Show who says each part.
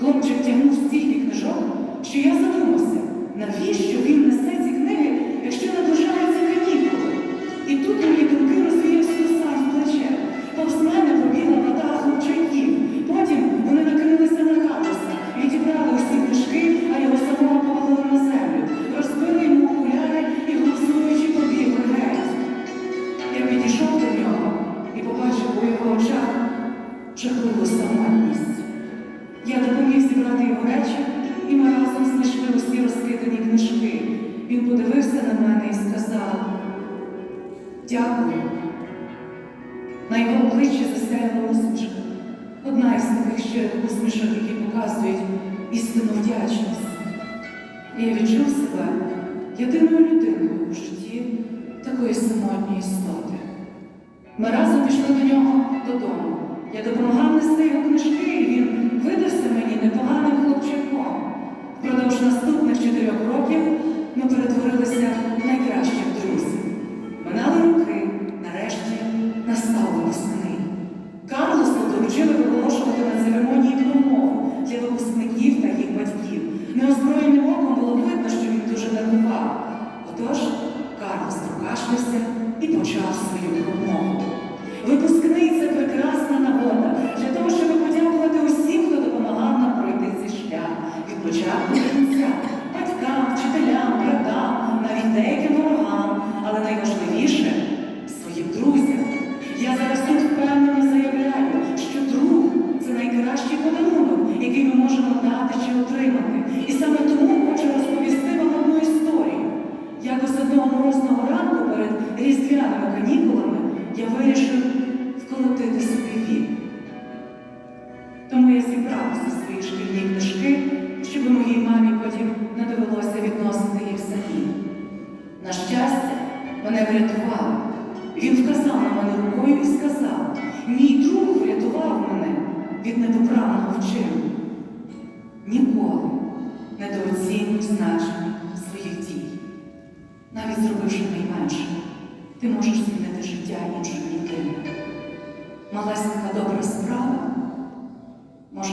Speaker 1: Хлопчик тягнув стільки книжок, що я задумався, навіщо він несе ці книги, якщо наближаються канікули. І тут мої думки розвіявся сам в плече. Повз мене побігла вода хлопчаків. Потім вони накрилися на капуса, відібрали усі книжки, а його самого повалили на землю, розбили йому окуляри і голосуючи побігли геть. Я підійшов до нього і побачив у його очах жахливу самотність. Я допоміг зібрати його речі, і ми разом знайшли усі розкидані книжки. Він подивився на мене і сказав дякую. На його обличчі засяяла усмішка. Одна із таких щирих усмішок, які показують істинну вдячність. І я відчув себе єдиною людиною у житті такої самотньої істоти. Ми разом пішли до нього додому. Доручили виголошувати на церемонії промову для випускників та їх батьків. Неозброєним оком було видно, що він дуже нервував. Отож, Карлос прокашлявся і почав свою промову. Випускний це прекрасна нагода для того, щоб подякувати усім, хто допомагав нам пройти цей шлях від початку до кінця, батькам, вчителям, братам, навіть деяким ворогам, але найважливіше різдвяними канікулами я вирішив вколотити собі вік. Тому я зібрав усі свої шкільні книжки, щоб моїй мамі потім не довелося відносити їх самі. На щастя, мене врятували. Він вказав на мене рукою і сказав: мій друг врятував мене від недоправного вчину. Ніколи не дооцінюй значення своїх дій. Навіть зробивши найменше, ти можеш змінити життя іншої людини. Малесенька добра справа може.